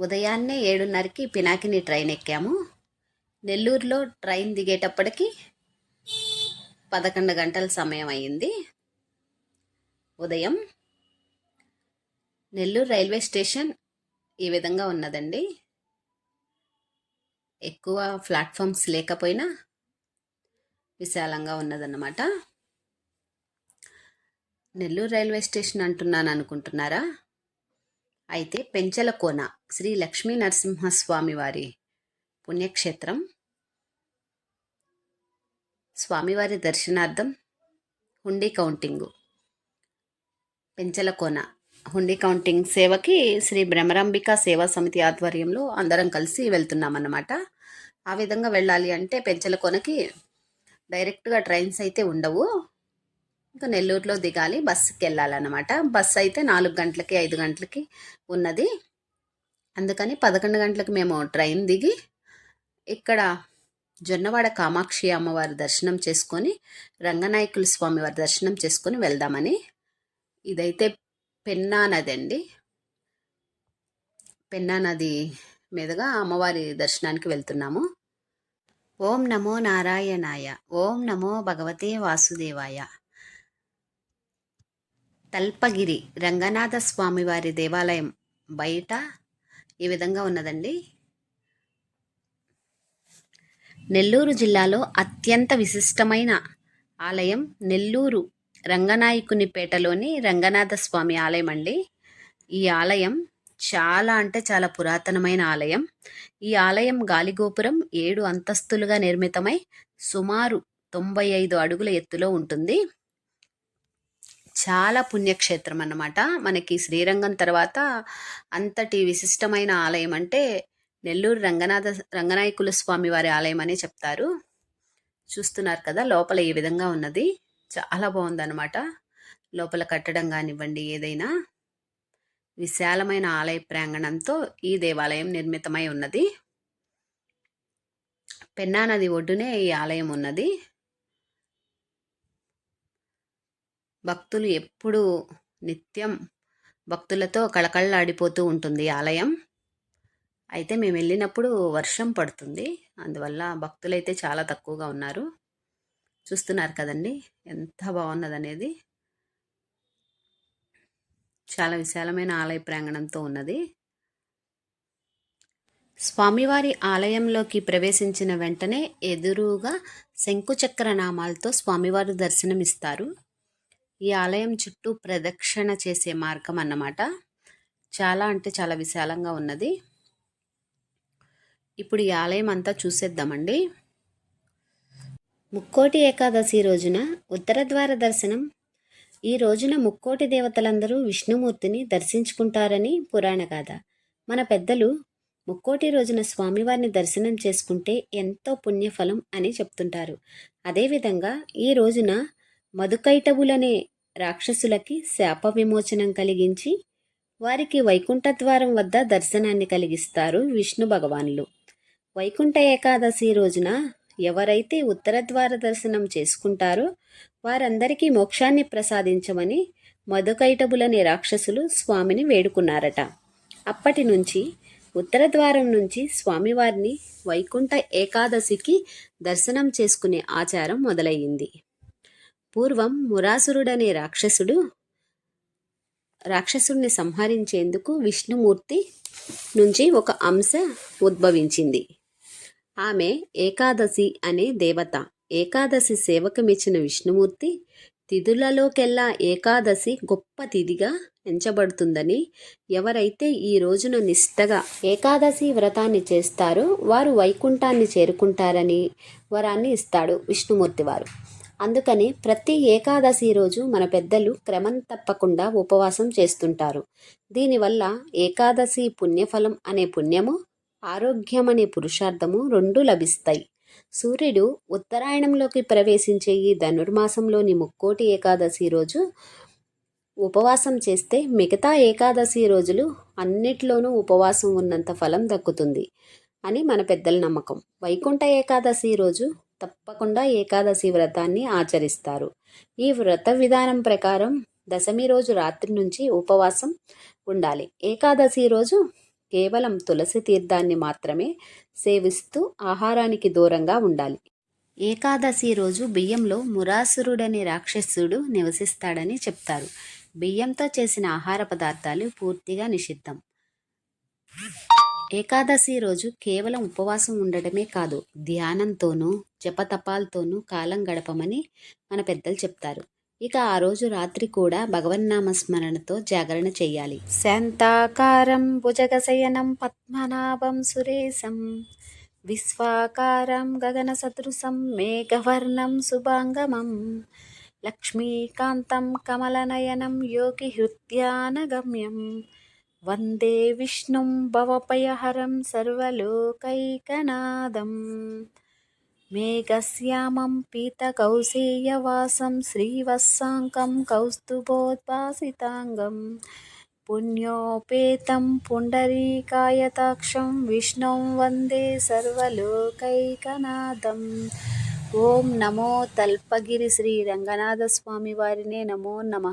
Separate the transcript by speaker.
Speaker 1: ఉదయాన్నే ఏడున్నరకి పినాకిని ట్రైన్ ఎక్కాము. నెల్లూరులో ట్రైన్ దిగేటప్పటికి పదకొండు గంటల సమయం అయ్యింది. ఉదయం నెల్లూరు రైల్వే స్టేషన్ ఈ విధంగా ఉన్నదండి. ఎక్కువ ప్లాట్ఫామ్స్ లేకపోయినా విశాలంగా ఉన్నదన్నమాట. నెల్లూరు రైల్వే స్టేషన్ అంటున్నాను అనుకుంటున్నారా? అయితే పెంచలకోన శ్రీ లక్ష్మీ నరసింహస్వామి వారి పుణ్యక్షేత్రం. స్వామివారి దర్శనార్థం హుండీ కౌంటింగు. పెంచలకోన హుండీ కౌంటింగ్ సేవకి శ్రీ భ్రమరాంబిక సేవా సమితి ఆధ్వర్యంలో అందరం కలిసి వెళ్తున్నామన్నమాట. ఆ విధంగా వెళ్ళాలి అంటే పెంచలకోనకి డైరెక్ట్గా ట్రైన్స్ అయితే ఉండవు. ఇంకా నెల్లూరులో దిగాలి బస్సుకి వెళ్ళాలన్నమాట బస్సు అయితే నాలుగు గంటలకి ఐదు గంటలకి ఉన్నది. అందుకని పదకొండు గంటలకు మేము ట్రైన్ దిగి ఇక్కడ జొన్నవాడ కామాక్షి అమ్మవారి దర్శనం చేసుకొని రంగనాయకుల స్వామి వారి దర్శనం చేసుకొని వెళ్దామని. ఇదైతే పెన్నా నది అండి. పెన్నా నది మీదుగా అమ్మవారి దర్శనానికి వెళ్తున్నాము. ఓం నమో నారాయణాయ ఓం నమో భగవతే వాసుదేవాయ. తల్పగిరి రంగనాథ స్వామి వారి దేవాలయం బయట ఈ విధంగా ఉన్నదండి. నెల్లూరు జిల్లాలో అత్యంత విశిష్టమైన ఆలయం నెల్లూరు రంగనాయకునిపేటలోని రంగనాథ స్వామి ఆలయం అండి ఈ ఆలయం చాలా అంటే చాలా పురాతనమైన ఆలయం. ఈ ఆలయం గాలిగోపురం ఏడు అంతస్తులుగా నిర్మితమై సుమారు తొంభై ఐదు అడుగుల ఎత్తులో ఉంటుంది. చాలా పుణ్యక్షేత్రం అన్నమాట మనకి శ్రీరంగం తర్వాత అంతటి విశిష్టమైన ఆలయం అంటే నెల్లూరు రంగనాథ రంగనాయకుల స్వామి వారి ఆలయం అని చెప్తారు. చూస్తున్నారు కదా లోపల ఈ విధంగా ఉన్నది. చాలా బాగుందన్నమాట. లోపల కట్టడం కానివ్వండి ఏదైనా విశాలమైన ఆలయ ప్రాంగణంతో ఈ దేవాలయం నిర్మితమై ఉన్నది. పెన్నా నది ఒడ్డునే ఈ ఆలయం ఉన్నది. భక్తులు ఎప్పుడు నిత్యం భక్తులతో కళకళలాడిపోతూ ఉంటుంది ఆలయం. అయితే మేము వెళ్ళినప్పుడు వర్షం పడుతుంది. అందువల్ల భక్తులైతే చాలా తక్కువగా ఉన్నారు. చూస్తున్నారు కదండి ఎంత బాగున్నదనేది. చాలా విశాలమైన ఆలయ ప్రాంగణంతో ఉన్నది. స్వామివారి ఆలయంలోకి ప్రవేశించిన వెంటనే ఎదురుగా శంకుచక్ర నామాలతో స్వామివారు దర్శనమిస్తారు. ఈ ఆలయం చుట్టూ ప్రదక్షిణ చేసే మార్గం అన్నమాట. చాలా అంటే చాలా విశాలంగా ఉన్నది. ఇప్పుడు ఈ ఆలయం అంతా చూసేద్దామండి. ముక్కోటి ఏకాదశి రోజున ఉత్తరద్వార దర్శనం. ఈ రోజున ముక్కోటి దేవతలందరూ విష్ణుమూర్తిని దర్శించుకుంటారని పురాణ గాథ. మన పెద్దలు ముక్కోటి రోజున స్వామివారిని దర్శనం చేసుకుంటే ఎంతో పుణ్యఫలం అని చెప్తుంటారు. అదేవిధంగా ఈ రోజున మధుకైటవులనే రాక్షసులకి శాప విమోచనం కలిగించి వారికి వైకుంఠ ద్వారం వద్ద దర్శనాన్ని కలిగిస్తారు విష్ణు భగవానులు. వైకుంఠ ఏకాదశి రోజున ఎవరైతే ఉత్తర ద్వార దర్శనం చేసుకుంటారో వారందరికీ మోక్షాన్ని ప్రసాదించమని మధుకైటబులనే రాక్షసులు స్వామిని వేడుకున్నారట. అప్పటి నుంచి ఉత్తర ద్వారం నుంచి స్వామివారిని వైకుంఠ ఏకాదశికి దర్శనం చేసుకునే ఆచారం మొదలయ్యింది. పూర్వం మురాసురుడనే రాక్షసుడు రాక్షసుడిని సంహరించేందుకు విష్ణుమూర్తి నుంచి ఒక అంశ ఉద్భవించింది. ఆమె ఏకాదశి అనే దేవత. ఏకాదశి సేవకమిచ్చిన విష్ణుమూర్తి తిథులలోకెల్లా ఏకాదశి గొప్ప తిథిగా ఎంచబడుతుందని ఎవరైతే ఈ రోజున నిష్టగా ఏకాదశి వ్రతాన్ని చేస్తారో వారు వైకుంఠాన్ని చేరుకుంటారని వరాన్ని ఇస్తాడు విష్ణుమూర్తి వారు అందుకనే ప్రతి ఏకాదశి రోజు మన పెద్దలు క్రమం తప్పకుండా ఉపవాసం చేస్తుంటారు. దీనివల్ల ఏకాదశి పుణ్యఫలం అనే పుణ్యము ఆరోగ్యం అనే పురుషార్థము రెండు లభిస్తాయి. సూర్యుడు ఉత్తరాయణంలోకి ప్రవేశించే ఈ ధనుర్మాసంలోని ముక్కోటి ఏకాదశి రోజు ఉపవాసం చేస్తే మిగతా ఏకాదశి రోజులు అన్నిట్లోనూ ఉపవాసం ఉన్నంత ఫలం దక్కుతుంది అని మన పెద్దల నమ్మకం. వైకుంఠ ఏకాదశి రోజు తప్పకుండా ఏకాదశి వ్రతాన్ని ఆచరిస్తారు. ఈ వ్రత విధానం ప్రకారం దశమి రోజు రాత్రి నుంచి ఉపవాసం ఉండాలి. ఏకాదశి రోజు కేవలం తులసి తీర్థాన్ని మాత్రమే సేవిస్తూ ఆహారానికి దూరంగా ఉండాలి. ఏకాదశి రోజు బియ్యంలో మురాసురుడనే రాక్షసుడు నివసిస్తాడని చెప్తారు. బియ్యంతో చేసిన ఆహార పదార్థాలు పూర్తిగా నిషిద్ధం. ఏకాదశి రోజు కేవలం ఉపవాసం ఉండడమే కాదు ధ్యానంతోనూ జపతపాలతోనూ కాలం గడపమని మన పెద్దలు చెప్తారు. ఇక ఆ రోజు రాత్రి కూడా భగవన్నామ స్మరణతో జాగరణ చేయాలి. శాంతాకారం భుజగశయనం పద్మనాభం సురేశం విశ్వాకారం గగన సదృశం మేఘవర్ణం శుభాంగమం లక్ష్మీకాంతం కమలనయనం యోగి హృద్యానగమ్యం వందే విష్ణుం భవపయహరం సర్వలోకైకనాదం. మేఘశ్యామం పీతకౌశేయవాసం శ్రీవత్సాంకం కౌస్తుభోద్భాసితాంగం. పుణ్యోపేతం పుండరీకాయతాక్షం విష్ణుం వందే సర్వలోకైకనాథం ఓం నమో తల్పగిరి శ్రీ రంగనాథ స్వామి వారినే నమో నమ.